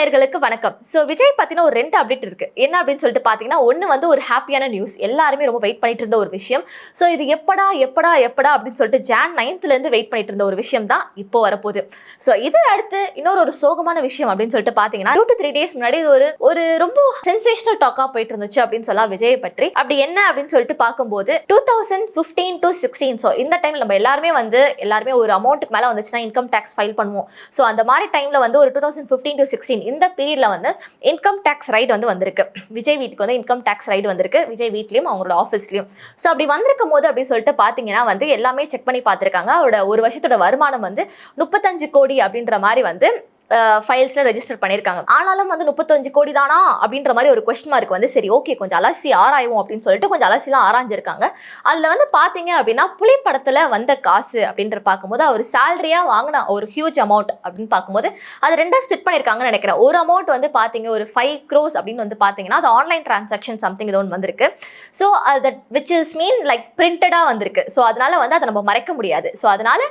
நேயர்களுக்கு வணக்கம். ஸோ விஜய் பத்தின ஒரு ரெண்டு அப்டேட் இருக்கு. என்ன அப்படின்னு சொல்லிட்டு பாத்தீங்கன்னா ஒன்று வந்து ஒரு ஹாப்பியான நியூஸ் எல்லாருமே ரொம்ப வெயிட் பண்ணிட்டு இருந்த ஒரு விஷயம். ஸோ இது எப்படா எப்படா எப்படா அப்படின்னு சொல்லிட்டு ஜான் நைன்த்ல இருந்து வெயிட் பண்ணிட்டு இருந்த ஒரு விஷயம் தான் இப்போ வரப்போகுது. ஸோ இது அடுத்து இன்னொரு ஒரு சோகமான விஷயம் அப்படின்னு சொல்லிட்டு பாத்தீங்கன்னா டூ டு த்ரீ டேஸ் முன்னாடி ஒரு ஒரு ரொம்ப சென்சேஷனல் டாக்கா போயிட்டு இருந்துச்சு அப்படின்னு சொல்லலாம் விஜய் பற்றி. அப்படி என்ன அப்படின்னு சொல்லிட்டு பார்க்கும்போது two thousand fifteen to sixteen so இந்த டைம்ல நம்ம எல்லாருமே வந்து எல்லாருமே ஒரு அமௌண்ட்டுக்கு மேலே வந்துச்சுன்னா இன்கம் டேக்ஸ் ஃபைல் பண்ணுவோம். ஸோ அந்த மாதிரி டைம்ல வந்து ஒரு two thousand fifteen to sixteen இந்த பீரியட்ல வந்து இன்கம் டேக்ஸ் ரைட் வந்து வந்திருக்கு. விஜய் வீட்டுக்கு வந்து இன்கம் டேக்ஸ் ரைட் வந்திருக்கு. விஜய் வீட்லயும் அவங்களோட ஆஃபீஸ்லயும் ஸோ அப்படி வந்திருக்கும் போது அப்படின்னு சொல்லிட்டு பார்த்தீங்கன்னா வந்து எல்லாமே செக் பண்ணி பார்த்துருக்காங்க அவரோட ஒரு வருஷத்தோட வருமானம் வந்து முப்பத்தஞ்சு கோடி அப்படின்ற மாதிரி வந்து ஃபைல்ஸில் ரெஜிஸ்டர் பண்ணியிருக்காங்க ஆனாலும் வந்து முப்பத்தஞ்சு கோடி தானா? அப்படின்ற மாதிரி ஒரு கொஸ்டின் மார்க் வந்து சரி ஓகே கொஞ்சம் அலசி ஆராய்வோம் அப்படின்னு சொல்லிட்டு கொஞ்சம் அலசிலாம் ஆராய்ஞ்சிருக்காங்க. அதில் வந்து பார்த்தீங்க அப்படின்னா புலி படத்தில் வந்த காசு அப்படின்ற பார்க்கும்போது அவர் சேலரியாக வாங்கின ஒரு ஹியூஜ் அமௌண்ட் அப்படின்னு பார்க்கும்போது அது ரெண்டாக ஸ்பிட் பண்ணியிருக்காங்கன்னு நினைக்கிறேன். ஒரு அமௌண்ட் வந்து பார்த்தீங்க ஒரு ஃபைவ் க்ரோஸ் அப்படின்னு வந்து பார்த்தீங்கன்னா அது ஆன்லைன் டிரான்சாக்ஷன் சம்திங் இது ஒன்று வந்திருக்கு. ஸோ அது விச் இஸ் மீன் லைக் பிரிண்டடாக வந்திருக்கு. ஸோ அதனால வந்து அதை நம்ம மறைக்க முடியாது. ஸோ அதனால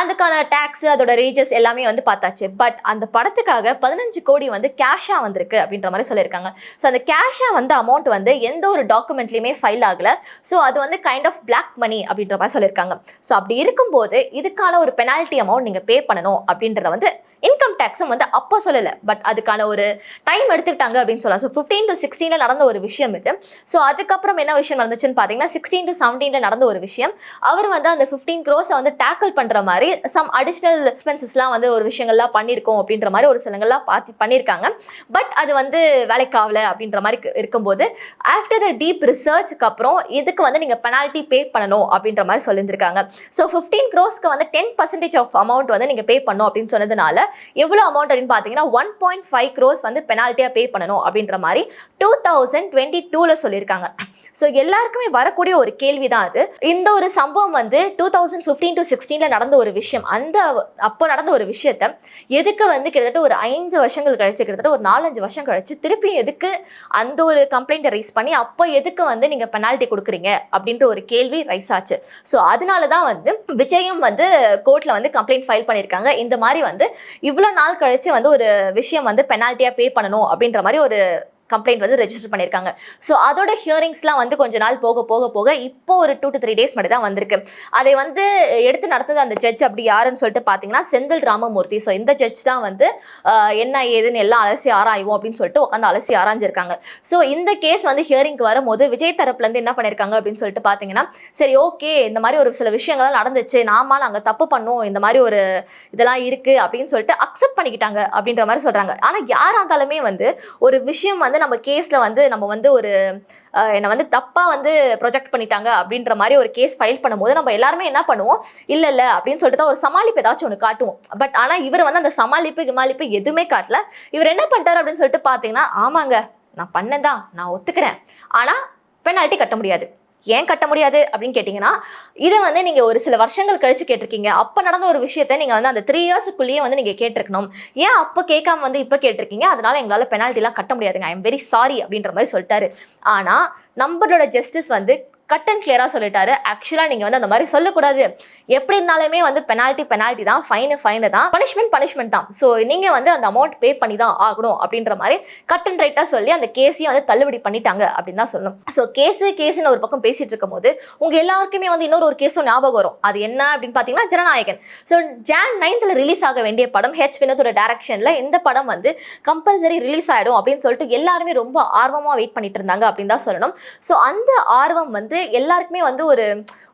அதுக்கான டேக்ஸ் அதோட ரேஜஸ் எல்லாமே வந்து பார்த்தாச்சு. பட் அந்த அந்த படத்துக்காக பதினஞ்சு கோடி வந்து கேஷாக வந்திருக்கு அப்படின்ற மாதிரி சொல்லியிருக்காங்க. ஸோ அந்த கேஷாக வந்த அமௌண்ட் வந்து எந்த ஒரு டாக்குமெண்ட்லையுமே ஃபைல் ஆகலை. ஸோ அது வந்து கைண்ட் ஆஃப் பிளாக் மணி அப்படின்ற மாதிரி சொல்லியிருக்காங்க. ஸோ அப்படி இருக்கும்போது இதுக்கான ஒரு பெனால்ட்டி அமௌண்ட் நீங்கள் பே பண்ணணும் அப்படின்றத வந்து இன்கம் டேக்ஸும் வந்து அப்போ சொல்லலை. பட் அதுக்கான ஒரு டைம் எடுத்துக்கிட்டாங்க அப்படின்னு சொல்லலாம். ஸோ ஃபிஃப்டீன் டு சிக்ஸ்டீனில் நடந்த ஒரு விஷயம் இது. ஸோ அதுக்கப்புறம் என்ன விஷயம் நடந்துச்சுன்னு பார்த்தீங்கன்னா சிக்ஸ்டீன் டு செவன்டீனில் நடந்த ஒரு விஷயம். அவர் வந்து அந்த ஃபிஃப்டீன் க்ரோஸை வந்து டேக்கிள் பண்ணுற மாதிரி சம் அடிஷ்னல் எக்ஸ்பென்சஸ்லாம் வந்து ஒரு விஷயங்கள்லாம் பண்ணியிருக்கோம் அப்படின்ற மாதிரி ஒரு சிலங்கள்லாம் பார்த்து பண்ணியிருக்காங்க பட் அது வந்து வேலைக்கு ஆகல அப்படின்ற மாதிரி இருக்கும்போது ஆஃப்டர் த டீப் ரிசர்ச்சுக்கு அப்புறம் இதுக்கு வந்து நீங்கள் பெனால்ட்டி பே பண்ணணும் அப்படின்ற மாதிரி சொல்லியிருந்திருக்காங்க. ஸோ ஃபிஃப்டீன் க்ரோஸ்க்கு வந்து டென் பர்சன்டேஜ் ஆஃப் அமௌண்ட் வந்து நீங்கள் பே பண்ணணும் அப்படின்னு சொன்னதுனால எவ்வளோ அமௌண்ட் அப்படின்னு பார்த்தீங்கன்னா ஒன் பாயிண்ட் ஃபைவ் க்ரோஸ் வந்து பெனால்ட்டியாக பே பண்ணணும் அப்படின்ற மாதிரி டூ தௌசண்ட் டுவெண்ட்டி டூவில் சொல்லியிருக்காங்க. ஸோ எல்லாருக்குமே வரக்கூடிய ஒரு கேள்வி தான் அது. இந்த ஒரு சம்பவம் வந்து டூ தௌசண்ட் ஃபிஃப்டீன் டு சிக்ஸ்டீனில் நடந்த ஒரு விஷயம். அந்த அப்போ நடந்த ஒரு விஷயத்த எதுக்கு வந்து கிட்டத்தட்ட ஒரு ஐந்து வருஷங்கள் கழிச்சு கிட்டத்தட்ட ஒரு நாலஞ்சு வருஷம் கழிச்சு திருப்பி எதுக்கு அந்த ஒரு கம்ப்ளைண்ட்டை ரைஸ் பண்ணி அப்போ எதுக்கு வந்து நீங்கள் பெனால்ட்டி கொடுக்குறீங்க அப்படின்ற ஒரு கேள்வி ரைஸ் ஆச்சு. ஸோ அதனால தான் வந்து விஜயும் வந்து கோர்ட்டில் வந்து கம்ப்ளைண்ட் ஃபைல் பண்ணியிருக்காங்க. இந்த மாதிரி வந்து இவ்வளோ நாள் கழிச்சு வந்து ஒரு விஷயம் வந்து பெனால்ட்டியாக பே பண்ணணும் அப்படின்ற மாதிரி ஒரு கம்ப்ளைண்ட் வந்து ரெஜிஸ்டர் பண்ணியிருக்காங்க ஸோ அதோட ஹியரிங்ஸ்லாம் வந்து கொஞ்ச நாள் போக போக போக இப்போ ஒரு டூ டு த்ரீ டேஸ் மட்டும் தான் வந்திருக்கு. அதை வந்து எடுத்து நடத்தது அந்த ஜட்ஜ் அப்படி யாருன்னு சொல்லிட்டு பார்த்தீங்கன்னா செந்தில் ராமமூர்த்தி. ஸோ இந்த ஜட்ஜ் தான் வந்து என்ன ஏதுன்னு எல்லாம் அலசி ஆராய்வோம் அப்படின்னு சொல்லிட்டு உட்காந்து அலசி ஆராய்ஞ்சிருக்காங்க. ஸோ இந்த கேஸ் வந்து ஹியரிங்க்கு வரும்போது விஜய் தரப்புலேருந்து என்ன பண்ணியிருக்காங்க அப்படின்னு சொல்லிட்டு பார்த்தீங்கன்னா சரி ஓகே இந்த மாதிரி ஒரு சில விஷயங்கள்லாம் நடந்துச்சு. நாம நாங்கள் தப்பு பண்ணோம். இந்த மாதிரி ஒரு இதெல்லாம் இருக்குது அப்படின்னு சொல்லிட்டு அக்செப்ட் பண்ணிக்கிட்டாங்க அப்படின்ற மாதிரி சொல்கிறாங்க ஆனால் யாராக இருந்தாலுமே வந்து ஒரு விஷயம் வந்து நம்ம கேஸ்ல வந்து நம்ம வந்து ஒரு என்னை வந்து தப்பா வந்து ப்ரொஜெக்ட் பண்ணிட்டாங்க அப்படின்ற மாதிரி ஒரு கேஸ் ஃபைல் பண்ணும்போது நம்ம எல்லாருமே என்ன பண்ணுவோம்? இல்ல இல்ல அப்படின்னு சொல்லிட்டு தான் ஒரு சமாளிப்பு ஏதாச்சும் ஒன்று காட்டுவோம். பட் ஆனா இவர் வந்து அந்த சமாளிப்பு கிமாளிப்பு எதுவுமே காட்டல. இவர் என்ன பண்ணிட்டாரு அப்படின்னு சொல்லிட்டு பார்த்தீங்கன்னா ஆமாங்க நான் பண்ணதான் நான் ஒத்துக்கிறேன். ஆனா பெனால்ட்டி கட்ட முடியாது. ஏன் கட்ட முடியாது அப்படின்னு கேட்டிங்கன்னா இதை வந்து நீங்கள் ஒரு சில வருஷங்கள் கழிச்சு கேட்டிருக்கீங்க. அப்போ நடந்த ஒரு விஷயத்தை நீங்கள் வந்து அந்த த்ரீ இயர்ஸுக்குள்ளேயே வந்து நீங்கள் கேட்டிருக்கணும். ஏன் அப்போ கேட்காம வந்து இப்போ கேட்டிருக்கீங்க? அதனால எங்களால் பெனால்ட்டிலாம் கட்ட முடியாதுங்க. ஐ எம் வெரி சாரி அப்படின்ற மாதிரி சொல்லிட்டாரு. ஆனால் நம்மளோட ஜஸ்டிஸ் வந்து கட் அண்ட் கிளியரா சொல்லிட்டாரு. ஆக்சுவலாக நீங்கள் வந்து அந்த மாதிரி சொல்லக்கூடாது. எப்படி இருந்தாலுமே வந்து பெனால்ட்டி பெனால்ட்டி தான். ஃபைனு ஃபைனு தான். பனிஷ்மெண்ட் பனிஷ்மெண்ட் தான். ஸோ நீங்கள் வந்து அந்த அமௌண்ட் பே பண்ணி தான் ஆகணும் அப்படின்ற மாதிரி கட் அண்ட் ரைட்டாக சொல்லி அந்த கேஸையும் வந்து தள்ளுபடி பண்ணிட்டாங்க அப்படின்னு தான் சொல்லணும். ஸோ கேஸு கேஸுன்னு ஒரு பக்கம் பேசிட்டு இருக்கும்போது உங்க எல்லாருக்குமே வந்து இன்னொரு ஒரு கேஸும் ஞாபகம் வரும். அது என்ன அப்படின்னு பாத்தீங்கன்னா ஜனநாயகன். ஸோ ஜான் நைன்த்தில் ரிலீஸ் ஆக வேண்டிய படம் ஹெச் வினோதோட டைரக்ஷனில் இந்த படம் வந்து கம்பல்சரி ரிலீஸ் ஆகிடும் அப்படின்னு சொல்லிட்டு எல்லாருமே ரொம்ப ஆர்வமாக வெயிட் பண்ணிட்டு இருந்தாங்க அப்படின்னு தான் சொல்லணும். ஸோ அந்த ஆர்வம் வந்து எல்லாருக்குமே வந்து ஒரு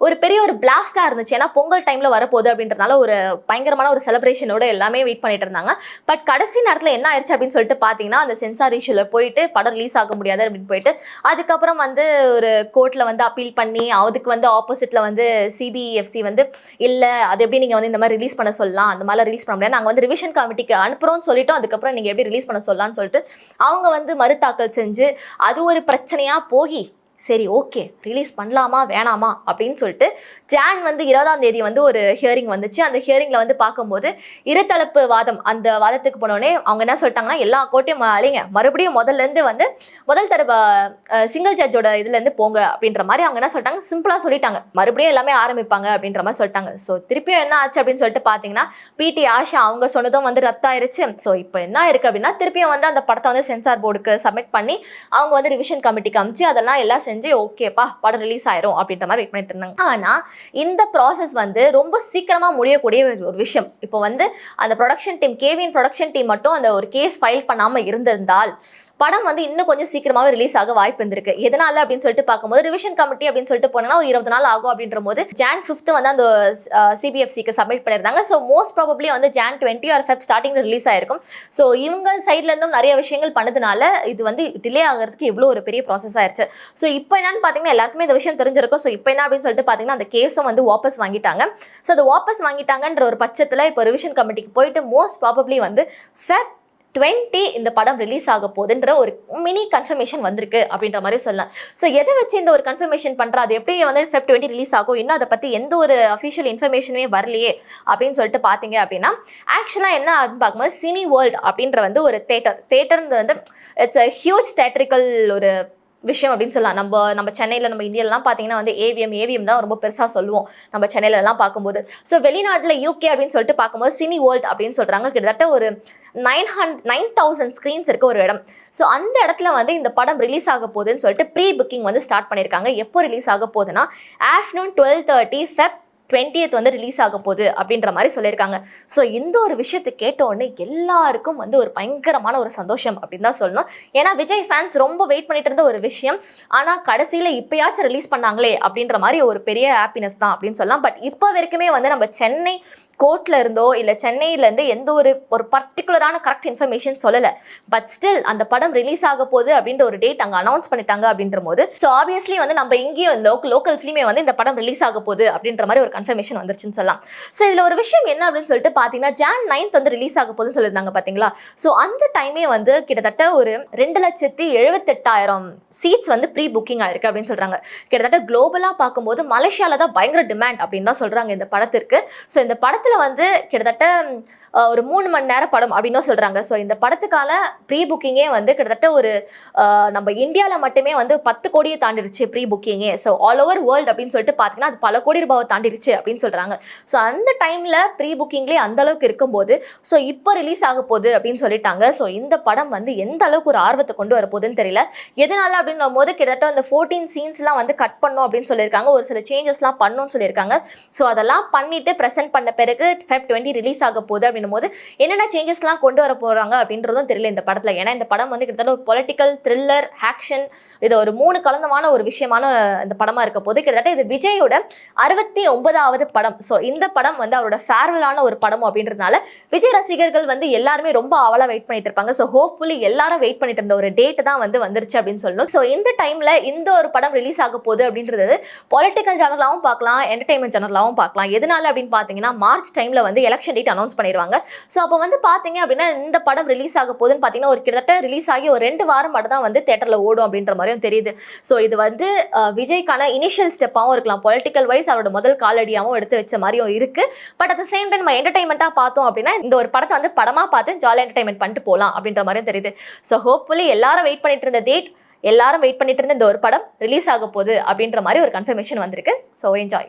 ஒரு பெரிய ஒரு பிளாஸ்டாக இருந்துச்சு. ஏன்னா பொங்கல் டைமில் வரப்போகுது அப்படின்றதுனால ஒரு பயங்கரமான ஒரு செலிப்ரேஷனோட எல்லாமே வெயிட் பண்ணிட்டு இருந்தாங்க. பட் கடைசி நேரத்தில் என்ன ஆயிடுச்சு அப்படின்னு சொல்லிட்டு பார்த்தீங்கன்னா அந்த சென்சார் இஷ்யூவில் போயிட்டு படம் ரிலீஸ் ஆக முடியாது அப்படின்னு போயிட்டு அதுக்கப்புறம் வந்து ஒரு கோர்ட்டில் வந்து அப்பீல் பண்ணி அதுக்கு வந்து ஆப்போசிட்டில் வந்து சிபிஎஃப்சி வந்து இல்லை அது எப்படி நீங்கள் வந்து இந்த மாதிரி ரிலீஸ் பண்ண சொல்லலாம்? அந்த மாதிரிலாம் ரிலீஸ் பண்ண முடியாது. நாங்கள் வந்து ரிவிஷன் கமிட்டிக்கு அனுப்புகிறோம்னு சொல்லிட்டோம். அதுக்கப்புறம் நீங்கள் எப்படி ரிலீஸ் பண்ண சொல்லலாம்னு சொல்லிட்டு அவங்க வந்து மறுதாக்கல் செஞ்சு அது ஒரு பிரச்சனையாக போகி சரி ஓகே ரிலீஸ் பண்ணலாமா வேணாமா? அப்படின்னு சொல்லிட்டு ஜான் வந்து இருபதாம் தேதி வந்து ஒரு ஹியரிங் வந்துச்சு. அந்த ஹியரிங்கில் வந்து பார்க்கும்போது இருதரப்பு வாதம் அந்த வாதத்துக்கு போனோடனே அவங்க என்ன சொல்லிட்டாங்கன்னா எல்லா கோட்டையும் அலைங்க மறுபடியும் முதல்ல இருந்து வந்து முதல் தரப்பு சிங்கிள் ஜட்ஜோட இதுலேருந்து போங்க அப்படின்ற மாதிரி அவங்க என்ன சொல்லிட்டாங்க சிம்பிளாக சொல்லிட்டாங்க. மறுபடியும் எல்லாமே ஆரம்பிப்பாங்க அப்படின்ற மாதிரி சொல்லிட்டாங்க. ஸோ திருப்பியும் என்ன ஆச்சு அப்படின்னு சொல்லிட்டு பார்த்தீங்கன்னா பிடி ஆஷா அவங்க சொன்னதும் வந்து ரத்தாயிருச்சு. ஸோ இப்போ என்ன இருக்குது அப்படின்னா திருப்பியும் வந்து அந்த படத்தை வந்து சென்சார் போர்டுக்கு சப்மிட் பண்ணி அவங்க வந்து ரிவிஷன் கமிட்டிக்கு அமிச்சு அதெல்லாம் எல்லாம் செஞ்சு ஓகேப்பா படம் ரிலீஸ் ஆயிரும் அப்படின்ற மாதிரி வெயிட் பண்ணிட்டு இருந்தாங்க. ஆனா இந்த ப்ராசஸ் வந்து ரொம்ப சீக்கிரமா முடியக்கூடிய ஒரு- விஷயம். இப்போ வந்து அந்த production team KVN production team மட்டும் அந்த ஒரு கேஸ் ஃபைல் பண்ணாம இருந்திருந்தால் படம் வந்து இன்னும் கொஞ்சம் சீக்கிரமாவே ரிலீஸ் ஆக வாய்ப்பு இருந்திருக்கு. எதனால அப்படின்னு சொல்லிட்டு பார்க்கும்போது ரிவிஷன் கமிட்டி அப்படின்னு சொல்லிட்டு போனோம்னா ஒரு இருபது நாள் ஆகும் அப்படின்ற போது ஜான் ஃபிஃப்த் வந்து அந்த சிபிஎஃப்சிக்கு சப்மிட் பண்ணியிருந்தாங்க. ஸோ மோஸ்ட் ப்ராபப்ளி வந்து Jan twenty or Feb starting release ஆயிருக்கும். ஸோ இவங்க சைட்ல இருந்தும் நிறைய விஷயங்கள் பண்ணதுனால இது வந்து டிலே ஆகிறதுக்கு எவ்வளோ ஒரு பெரிய ப்ராசஸ் ஆயிருச்சு. ஸோ இப்போ என்னன்னு பார்த்தீங்கன்னா எல்லாருக்குமே இந்த விஷயம் தெரிஞ்சிருக்கும். ஸோ இப்போ என்ன அப்படின்னு சொல்லிட்டு பார்த்தீங்கன்னா அந்த கேஸும் வந்து வாபஸ் வாங்கிட்டாங்க. ஸோ அது வாபஸ் வாங்கிட்டாங்கன்ற ஒரு பட்சத்தில் இப்போ ரிவிஷன் கமிட்டிக்கு போயிட்டு மோஸ்ட் ப்ராபப்ளி வந்து ஃபெப் டுவெண்ட்டி இந்த படம் ரிலீஸ் ஆக போகுதுன்ற ஒரு மினி கன்ஃபர்மேஷன் வந்திருக்கு அப்படின்ற மாதிரி சொல்லலாம். ஸோ எதை வச்சு இந்த ஒரு கன்ஃபர்மேஷன் பண்ணுறா அது எப்படி வந்து ஃபெப் டுவெண்ட்டி ரிலீஸ் ஆகும் இன்னும் அதை பற்றி எந்த ஒரு அஃபிஷியல் இன்ஃபர்மேஷனுமே வரலையே அப்படின்னு சொல்லிட்டு பார்த்தீங்க அப்படின்னா ஆக்சுவலாக என்ன அப்படின்னு பார்க்கும்போது சினி வேர்ல்ட் அப்படின்ற வந்து ஒரு தேட்டர் தேட்டர்ன்றது வந்து இட்ஸ் அ ஹியூஜ் தேட்டரிக்கல் ஒரு விஷயம் அப்படின்னு சொல்லலாம். நம்ம நம்ம சென்னையில் நம்ம இந்தியாலலாம் பார்த்தீங்கன்னா வந்து ஏவிஎம் ஏவிஎம் தான் ரொம்ப பெருசாக சொல்லுவோம். நம்ம சென்னையிலலாம் பார்க்கும்போது. ஸோ வெளிநாட்டில் யூகே அப்படின்னு சொல்லிட்டு பார்க்கும்போது சினி வேர்ல்ட் அப்படின்னு சொல்கிறாங்க கிட்டத்தட்ட ஒரு nine hundred nine thousand screens இருக்க ஒரு இடம். ஸோ அந்த இடத்துல வந்து இந்த படம் ரிலீஸ் ஆக போகுதுன்னு சொல்லிட்டு ப்ரீ புக்கிங் வந்து ஸ்டார்ட் பண்ணியிருக்காங்க. எப்போ ரிலீஸ் ஆக போகுதுன்னா afternoon twelve thirty Feb twentieth வந்து ரிலீஸ் ஆக போகுது அப்படின்ற மாதிரி சொல்லியிருக்காங்க. ஸோ இந்த ஒரு விஷயத்தை கேட்டோடனே எல்லாருக்கும் வந்து ஒரு பயங்கரமான ஒரு சந்தோஷம் அப்படின்னு தான் சொல்லணும். ஏன்னா விஜய் ஃபேன்ஸ் ரொம்ப வெயிட் பண்ணிட்டு இருந்த ஒரு விஷயம். ஆனால் கடைசியில் இப்போயாச்சும் ரிலீஸ் பண்ணாங்களே அப்படின்ற மாதிரி ஒரு பெரிய ஹாப்பினஸ் தான் அப்படின்னு சொல்லலாம். பட் இப்போ வரைக்குமே வந்து நம்ம சென்னை கோர்ட்ல இருந்தோ இல்லை சென்னையில இருந்து எந்த ஒரு ஒரு பர்டிகுலரான கரெக்ட் இன்ஃபர்மேஷன் சொல்லலை. பட் ஸ்டில் அந்த படம் ரிலீஸ் ஆக போகுது அப்படின்ற ஒரு டேட் அங்கே அனௌன்ஸ் பண்ணிட்டாங்க அப்படின்ற போது ஸோ ஆப்வியஸ்லி வந்து நம்ம இங்கேயும் லோக்கல் லோக்கல்ஸ்லையுமே வந்து இந்த படம் ரிலீஸ் ஆக போகுது அப்படின்ற மாதிரி ஒரு கன்ஃபர்மேஷன் வந்துருச்சுன்னு சொல்லலாம். ஸோ இதில் ஒரு விஷயம் என்ன அப்படின்னு சொல்லிட்டு பார்த்தீங்கன்னா ஜான் நைன்த் வந்து ரிலீஸ் ஆக போகுதுன்னு சொல்லியிருந்தாங்க பார்த்தீங்களா ஸோ அந்த டைமே வந்து கிட்டத்தட்ட ஒரு ரெண்டு லட்சத்தி எழுபத்தெட்டாயிரம் சீட்ஸ் வந்து ப்ரீ புக்கிங் ஆயிருக்கு அப்படின்னு சொல்றாங்க. கிட்டத்தட்ட குளோபலாக பார்க்கும்போது மலேசியால தான் பயங்கர டிமாண்ட் அப்படின்னு தான் சொல்றாங்க இந்த படத்திற்கு. ஸோ இந்த படத்தில் வந்து கிட்டத்தட்ட ஒரு மூணு மணி நேரம் படம் அப்படின்னும் சொல்கிறாங்க ஸோ இந்த படத்துக்கான ப்ரீ புக்கிங்கே வந்து கிட்டத்தட்ட ஒரு நம்ம இந்தியாவில் மட்டுமே வந்து பத்து கோடியை தாண்டிடுச்சு ப்ரீ புக்கிங்கே ஸோ ஆல் ஓவர் வேர்ல்டு அப்படின்னு சொல்லிட்டு பார்த்தீங்கன்னா அது பல கோடி ரூபாவை தாண்டிடுச்சு அப்படின்னு சொல்கிறாங்க ஸோ அந்த டைமில் ப்ரீ புக்கிங்லேயே அந்த அளவுக்கு இருக்கும்போது ஸோ இப்போ ரிலீஸ் ஆக போகுது அப்படின்னு சொல்லிட்டாங்க. ஸோ இந்த படம் வந்து எந்த அளவுக்கு ஒரு ஆர்வத்தை கொண்டு வர போகுதுன்னு தெரியல. எதனால அப்படின்னு போது கிட்டத்தட்ட அந்த ஃபோர்டீன் சீன்ஸ்லாம் வந்து கட் பண்ணும் அப்படின்னு சொல்லியிருக்காங்க. ஒரு சில சேஞ்சஸ்லாம் பண்ணணும்னு சொல்லியிருக்காங்க. ஸோ அதெல்லாம் பண்ணிட்டு ப்ரெசென்ட் பண்ண பிறகு ஃபெப் டுவெண்ட்டி ரிலீஸ் ஆக போகுது அப்படின்னு போது என்னென்ன சேஞ்சஸ்லாம் கொண்டு வர போகிறாங்க அப்படின்றதும் தெரியல இந்த படத்தில். ஏன்னா இந்த படம் வந்து கிட்டத்தட்ட ஒரு பொலிட்டிக்கல் த்ரில்லர் ஆக்ஷன் இது ஒரு மூணு கலந்தமான ஒரு விஷயமான இந்த படமாக இருக்க போது கிட்டத்தட்ட இது விஜயோட அறுபத்தி ஒன்பதாவது படம். ஸோ இந்த படம் வந்து அவரோட ஃபேர்வலான ஒரு படம் அப்படின்றதுனால விஜய் ரசிகர்கள் வந்து எல்லாருமே ரொம்ப ஆவலாக வெயிட் பண்ணிட்டு இருப்பாங்க. ஸோ ஹோப்ஃபுல்லி எல்லாரும் வெயிட் பண்ணிட்டு இருந்த ஒரு டேட் தான் வந்து வந்துருச்சு அப்படின்னு சொல்லணும். ஸோ இந்த டைம்ல இந்த ஒரு படம் ரிலீஸ் ஆக போகுது அப்படின்றது பொலிட்டிக்கல் ஜேனலாகவும் பார்க்கலாம் என்டர்டைன்மெண்ட் ஜேனலாகவும் பார்க்கலாம். எதனால அப்படின்னு பார்த்தீங்கன்னா மார்ச் டைம்ல வந்து எலெக்ஷன் டேட் அனௌன்ஸ் பண்ணிடுவாங்க ஸோ அப்போ வந்து பார்த்தீங்க அப்படின்னா இந்த படம் ரிலீஸ் ஆக போகுதுன்னு பார்த்தீங்கன்னா ஒரு கிட்டத்தட்ட ரிலீஸ் ஆகி ஒரு ரெண்டு வாரம் மட்டும் தான் வந்து தேட்டரில் ஓடும் அப்படின்ற மாதிரியும் தெரியுது. ஸோ இது வந்து விஜய்க்கான இனிஷியல் ஸ்டெப்பாகவும் இருக்கலாம். பொலிட்டிக்கல் வைஸ் அவரோட முதல் காலடியாகவும் எடுத்து வச்ச மாதிரியும் இருக்கு. But at the same time நம்ம என்டர்டைன்மெண்ட்டாக பார்த்தோம் அப்படின்னா இந்த ஒரு படத்தை வந்து படமாக பார்த்து ஜாலியாக என்டர்டைன்மெண்ட் பண்ணிட்டு போகலாம் அப்படின்ற மாதிரியும் தெரியுது. ஸோ ஹோப்ஃபுல்லி எல்லாரும் வெயிட் பண்ணிட்டு இருந்த டேட் எல்லாரும் வெயிட் பண்ணிட்டு இருந்த இந்த ஒரு படம் ரிலீஸ் ஆக போகுது அப்படின்ற மாதிரி ஒரு கன்ஃபர்மேஷன் வந்திருக்கு. So enjoy